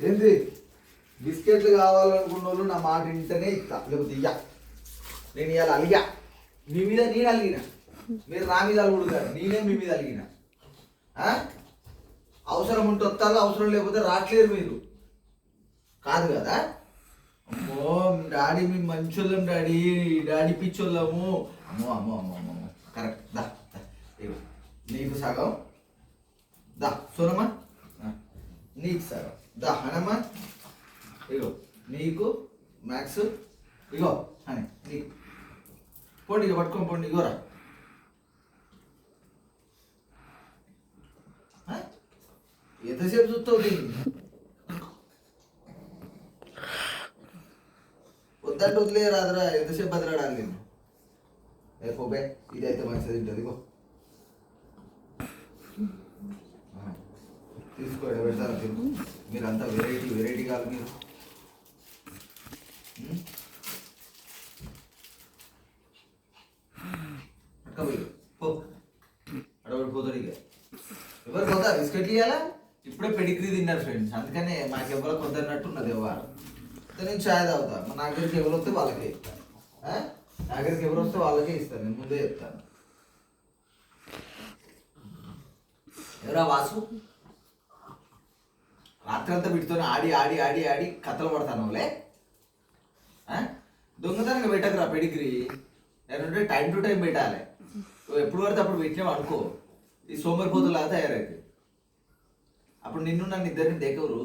ఏంది? బిస్కెట్లు కావాలనుకున్న వాళ్ళు నా మాట ఇంటనే ఇస్తా. లేకపోతే ఇయ్యా. నేను ఇవాళ అలిగా. మీ మీద నేను అలిగిన. మీరు నా మీద అలుగుడు కాదు నేనే మీ మీద అలిగిన? అవసరం ఉంటే వస్తారు? అవసరం లేకపోతే రావట్లేదు మీరు. కాదు కదా? అమ్మో డాడీ మీ మంచోళ్ళం డాడీ. డాడీ పిచ్చోళ్ళము. అమ్మో అమ్మో అమ్మో అమ్మో అమ్మో. కరెక్ట్. దా నీకు సగం. దా సోనమ్మా. నీకు సార్. దా హనుమాన్. ఇగో నీకు మ్యాథ్స్ ఇగో అని నీకు. పోండి ఇక పట్టుకొని పోండి ఇగోరా ఆ? ఎంతసేపు చూస్తావు దీన్ని? వద్దంటే వదిలే రాదురా ఎంతసేపు బదిలాడాలి నేను రేపు పోబే ఇదైతే మంచిది ఉంటుంది ఇగో. తీసుకో ఇక్కడ పెడతాను తిను మీరంతా వెరైటీ వెరైటీ కాదు మీరు. అక్క పట్టుకోపోయి పో. అడవాడు పోతాడు ఇక. ఎవరు పోతా బిస్కెట్లు ఇవ్వాలా ఇప్పుడే పెడిగ్రీ తిన్నారు ఫ్రెండ్స్. అందుకనే మాకు ఎవరో కొద్దన్నట్టు ఉన్నది ఎవరు నేను ఛాయ్ తాగుతా. మా నా దగ్గరికి ఎవరు వస్తే వాళ్ళకే ఇస్తాను. నా దగ్గరికి ఎవరు వస్తే వాళ్ళకే ఇస్తాను. నేను ముందే చెప్తాను. ఎవరా వాసు? రాత్రి అంతా వీటితో ఆడి ఆడి ఆడి ఆడి కథలు పడతానులే దొంగతనంగా పెట్టకురా పెడిగ్రీ. ఏంటంటే టైం టు టైం పెట్టాలి. ఎప్పుడు పడితే అప్పుడు పెట్టినావు అనుకో. ఈ సోమరిపోతులాగా తయారైతే అప్పుడు నిన్ను నన్ను ఇద్దరిని దేకవరు?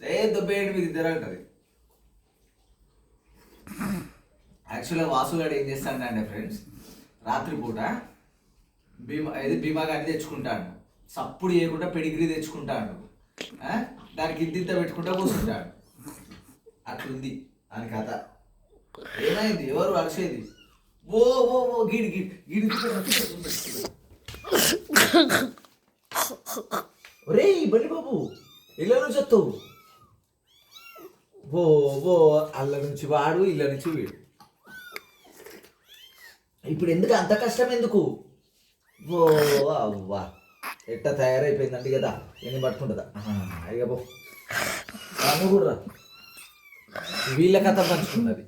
ఏ దొబ్బేయండి మీరు ఇద్దరు అంటది. యాక్చువల్గా వాసుగాడు ఏం చేస్తాడంటే ఫ్రెండ్స్ రాత్రిపూట భీమా ఇది భీమా గారిని తెచ్చుకుంటాడు. సప్పుడు చేయకుండా పెడిగ్రీ తెచ్చుకుంటాడు. దానికి ఇంత పెట్టుకుంటా కూర్చుంటాడు అట్లుంది దాని కథ. ఏమైంది? ఎవరు అరిసేది ఓ ఓ ఓ గిడి గిడి గిడి ఒరే బలి బాబు ఇళ్ళ నుంచి వస్తావు. ఓ ఓ అల్ల నుంచి వాడు ఇళ్ళ నుంచి వీడు. ఇప్పుడు ఎందుకు అంత కష్టం ఎందుకు? ఓ అవ్వా. ఎట్ట తయారైపోయిందండి కదా ఎన్ని పట్టుకుంటుందా? అయ్యబో ఇక పో. నువ్వు కూడా వీళ్ళ కథ పంచుకున్నది.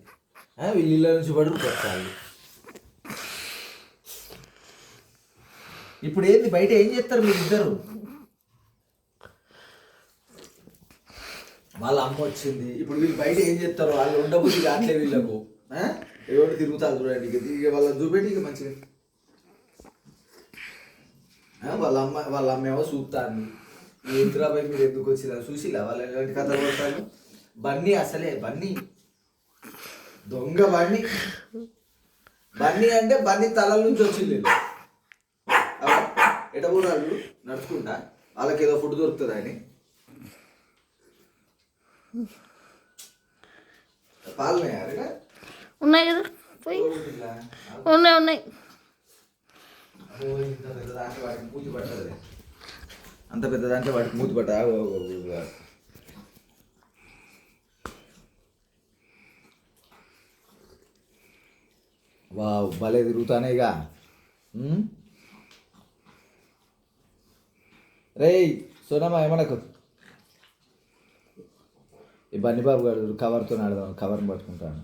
వీళ్ళ ఇళ్ళ నుంచి పడు కొట్టాలి ఇప్పుడు ఏంది బయట ఏం చేస్తారు మీరు ఇద్దరు? వాళ్ళ అమ్మ వచ్చింది. ఇప్పుడు వీళ్ళు బయట ఏం చేస్తారు వాళ్ళు ఉండబుద్ధి అట్లే వీళ్ళకు. ఆ? ఎవరు తిరుగుతారు చూడండి ఇక వాళ్ళని చూపెట్టి ఇక మంచిగా వాళ్ళ అమ్మ వాళ్ళ అమ్మ ఏమో చూస్తాను ఏంద్రాబాయ్ మీరు ఎందుకు వచ్చిరా చూసిలా? వాళ్ళు ఎలాంటి కథలు పడతారు బన్నీ అసలే బన్నీ. దొంగ బన్నీ. బన్నీ అంటే బన్నీ తలల నుంచి వచ్చింది. వీళ్ళు. అబ్బా, ఎట పోరాళ్ళు నడుచుకుంటా. వాళ్ళకి ఏదో ఫుడ్ దొరుకుతుంది అని. పాలనే ఉన్నాయి? కదా పోయి. ఉన్నాయి. ఉన్నాయి మూతి పట్టదు అంత పెద్ద దాంట్లో వాటికి మూతి పట్ట? వా వావ్ భలే తిరుగుతానేగా ఉమ్? రేయ్ సోనమ్మ ఏమనకు? ఈ బన్నీ బాబు గారు కవర్తో ఆడదాం కవర్ని పట్టుకుంటాను.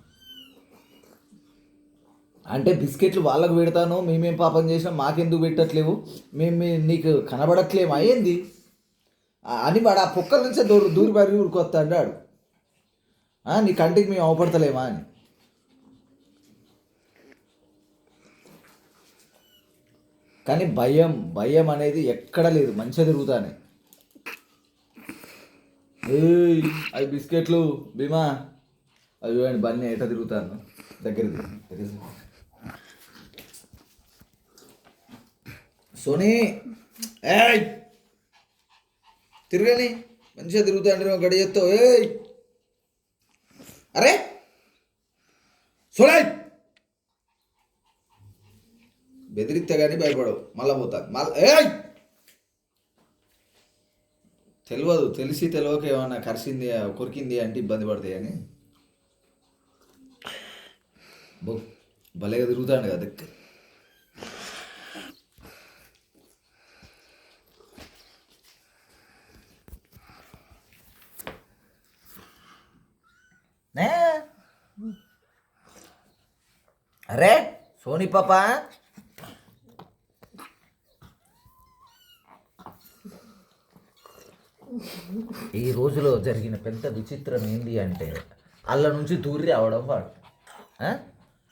అంటే బిస్కెట్లు వాళ్ళకు పెడతాను మేమేం పాపం చేసినా మాకెందుకు పెట్టట్లేవు? మేము నీకు కనబడట్లేము? అయ్యింది అని వాడు ఆ పొక్కల నుంచే దూరు దూరి పరి ఊరుకొస్తా అన్నాడు. నీ కంటికి మేము అవపడతలేమా అని. కానీ భయం భయం అనేది ఎక్కడ లేదు. మంచిగా తిరుగుతానే. ఏయ్ అవి బిస్కెట్లు భీమా. అవి చూడండి బన్నీ ఎట తిరుగుతాను? దగ్గర సోనీ ఏయ్! తిరగని. మంచిగా తిరుగుతా అంటే గడి చేస్తావు. ఏయ్! అరే! సోలై బెదిరిస్తే కానీ భయపడవు. మళ్ళా పోతా. మళ్ళా ఏయ్! తెలియదు తెలిసి తెలియక ఏమన్నా కరిసింది కొరికింది అంటే ఇబ్బంది పడతాయి అని. భలేగా తిరుగుతాడు కదా అరే సోని పాప. ఈ రోజులో జరిగిన పెద్ద విచిత్రం ఏంటి అంటే అల్ల నుంచి దూరి రావడం వాడు.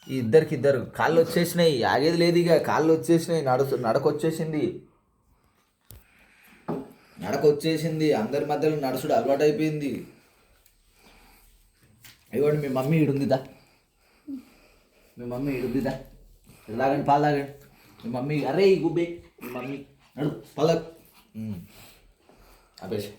ఈ ఇద్దరికి ఇద్దరు కాళ్ళు వచ్చేసినాయి ఆగేది లేదు ఇక. కాళ్ళు వచ్చేసినాయి నడుచు నడకొచ్చేసింది. నడకొచ్చేసింది నడక వచ్చేసింది అందరి మధ్యలో నడుచుడు అలవాటు అయిపోయింది ఇవ్వండి మీ మమ్మీ ఈడుందిదా? మీ మమ్మీ ఈడుందిదా లాగండి పాలు తాగండి మీ మమ్మీ అరే ఈ గుబ్బే. మీ మమ్మీ నడు పాలు అపేసి